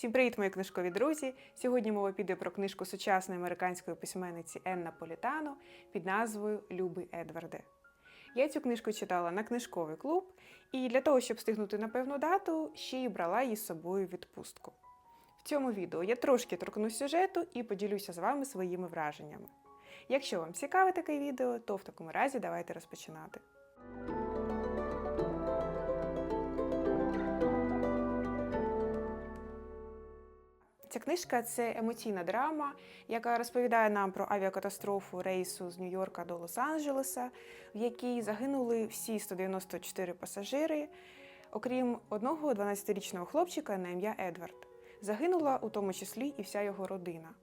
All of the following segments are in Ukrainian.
Всім привіт, мої книжкові друзі! Сьогодні мова піде про книжку сучасної американської письменниці Енна Політано під назвою Любий Едварде. Я цю книжку читала на книжковий клуб, і для того, щоб встигнути на певну дату, ще й брала її з собою відпустку. В цьому відео я трошки торкнусь сюжету і поділюся з вами своїми враженнями. Якщо вам цікаве таке відео, то в такому разі давайте розпочинати. Ця книжка це емоційна драма, яка розповідає нам про авіакатастрофу рейсу з Нью-Йорка до Лос-Анджелеса, в якій загинули всі 194 пасажири, окрім одного 12-річного хлопчика на ім'я Едвард. Загинула у тому числі і вся його родина.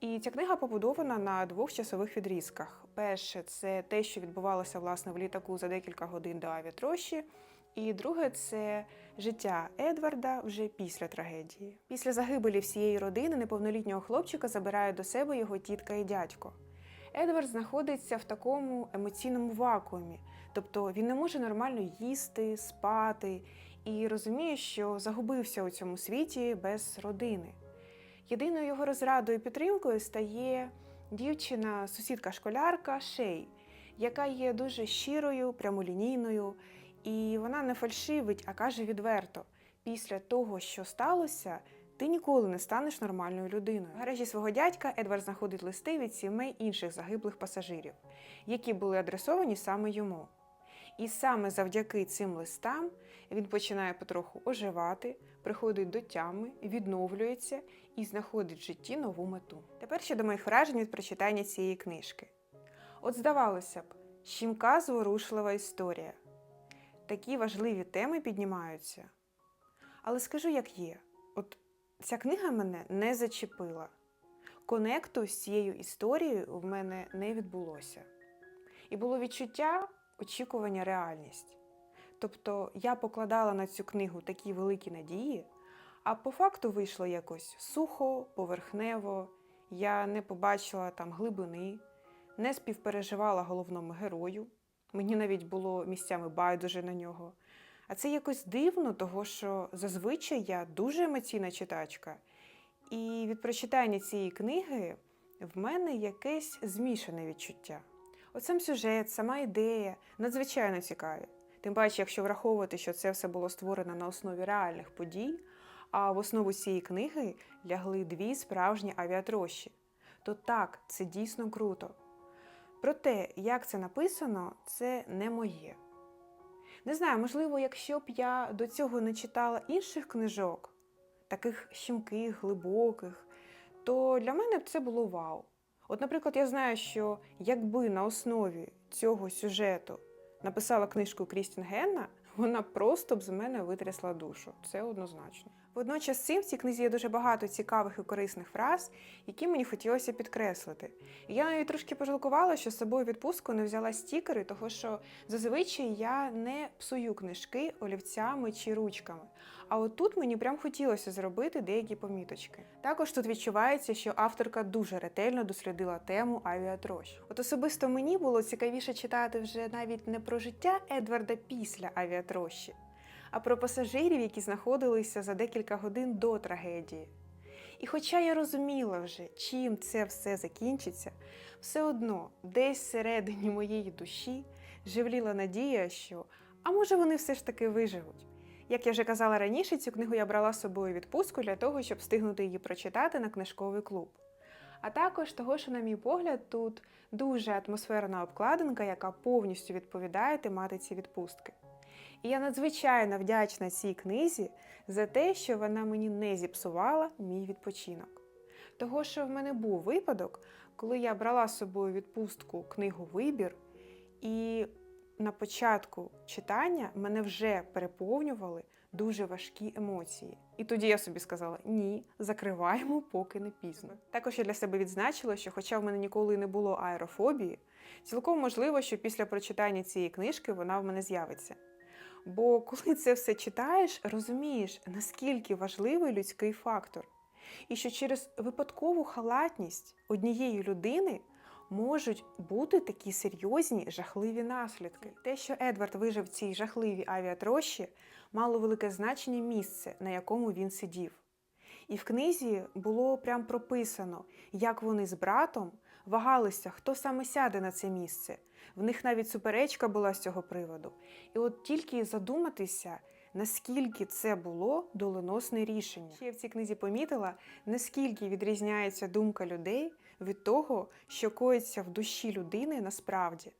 І ця книга побудована на двох часових відрізках. Перше це те, що відбувалося власне в літаку за декілька годин до авіатрощі. І друге це життя Едварда вже після трагедії. Після загибелі всієї родини неповнолітнього хлопчика забирають до себе його тітка і дядько. Едвард знаходиться в такому емоційному вакуумі, тобто він не може нормально їсти, спати і розуміє, що загубився у цьому світі без родини. Єдиною його розрадою і підтримкою стає дівчина, сусідка-школярка Шей, яка є дуже щирою, прямолінійною, і вона не фальшивить, а каже відверто: після того, що сталося, ти ніколи не станеш нормальною людиною. В гаражі свого дядька Едвард знаходить листи від сімей інших загиблих пасажирів, які були адресовані саме йому. І саме завдяки цим листам він починає потроху оживати, приходить до тями, відновлюється і знаходить в житті нову мету. Тепер щодо моїх вражень від прочитання цієї книжки. От здавалося б, щімка зворушлива історія. Такі важливі теми піднімаються. Але скажу, як є: от ця книга мене не зачепила. Конекту з цією історією в мене не відбулося. І було відчуття очікування реальність. Тобто я покладала на цю книгу такі великі надії, а по факту вийшло якось сухо, поверхнево, я не побачила там глибини, не співпереживала головному герою. Мені навіть було місцями байдуже на нього. А це якось дивно, того що зазвичай я дуже емоційна читачка. І від прочитання цієї книги в мене якесь змішане відчуття. От сам сюжет, сама ідея надзвичайно цікаві. Тим паче, якщо враховувати, що це все було створено на основі реальних подій, а в основу цієї книги лягли дві справжні авіатрощі, то так, це дійсно круто. Проте, як це написано, це не моє. Не знаю, можливо, якщо б я до цього не читала інших книжок, таких щемких, глибоких, то для мене б це було вау. От, наприклад, я знаю, що якби на основі цього сюжету написала книжку Крістін Генна, вона просто б з мене витрясла душу. Це однозначно. Водночас цим в цій книзі є дуже багато цікавих і корисних фраз, які мені хотілося підкреслити. І я навіть трошки пожалкувала, що з собою відпустку не взяла стікери, того що зазвичай я не псую книжки олівцями чи ручками. А от тут мені прям хотілося зробити деякі поміточки. Також тут відчувається, що авторка дуже ретельно дослідила тему авіатрощ. От особисто мені було цікавіше читати вже навіть не про життя Едварда після авіатрощі, а про пасажирів, які знаходилися за декілька годин до трагедії. І хоча я розуміла вже, чим це все закінчиться, все одно десь всередині моєї душі живліла надія, що а може вони все ж таки виживуть. Як я вже казала раніше, цю книгу я брала з собою відпустку для того, щоб встигнути її прочитати на книжковий клуб. А також того, що, на мій погляд, тут дуже атмосферна обкладинка, яка повністю відповідає тематиці відпустки. І я надзвичайно вдячна цій книзі за те, що вона мені не зіпсувала мій відпочинок. Того, що в мене був випадок, коли я брала з собою відпустку книгу Вибір, і на початку читання мене вже переповнювали дуже важкі емоції. І тоді я собі сказала: ні, закриваємо, поки не пізно. Також я для себе відзначила, що, хоча в мене ніколи не було аерофобії, цілком можливо, що після прочитання цієї книжки вона в мене з'явиться. Бо коли це все читаєш, розумієш, наскільки важливий людський фактор, і що через випадкову халатність однієї людини можуть бути такі серйозні жахливі наслідки. Те, що Едвард вижив в цій жахливій авіатрощі, мало велике значення місце, на якому він сидів. І в книзі було прям прописано, як вони з братом вагалися, хто саме сяде на це місце. В них навіть суперечка була з цього приводу. І от тільки задуматися, наскільки це було доленосне рішення. Ще я в цій книзі помітила, наскільки відрізняється думка людей від того, що коїться в душі людини насправді.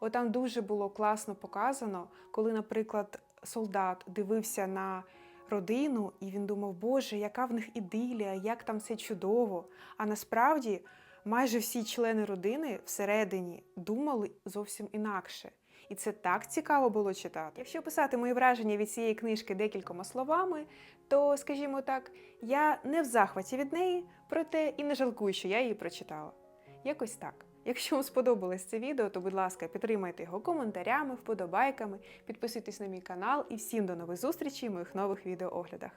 От там дуже було класно показано, коли, наприклад, солдат дивився на родину, і він думав, Боже, яка в них ідилія, як там все чудово. А насправді майже всі члени родини всередині думали зовсім інакше. І це так цікаво було читати. Якщо писати мої враження від цієї книжки декількома словами, то, скажімо так, я не в захваті від неї, проте і не жалкую, що я її прочитала. Якось так. Якщо вам сподобалось це відео, то будь ласка, підтримайте його коментарями, вподобайками, підписуйтесь на мій канал і всім до нових зустрічей в моїх нових відеооглядах.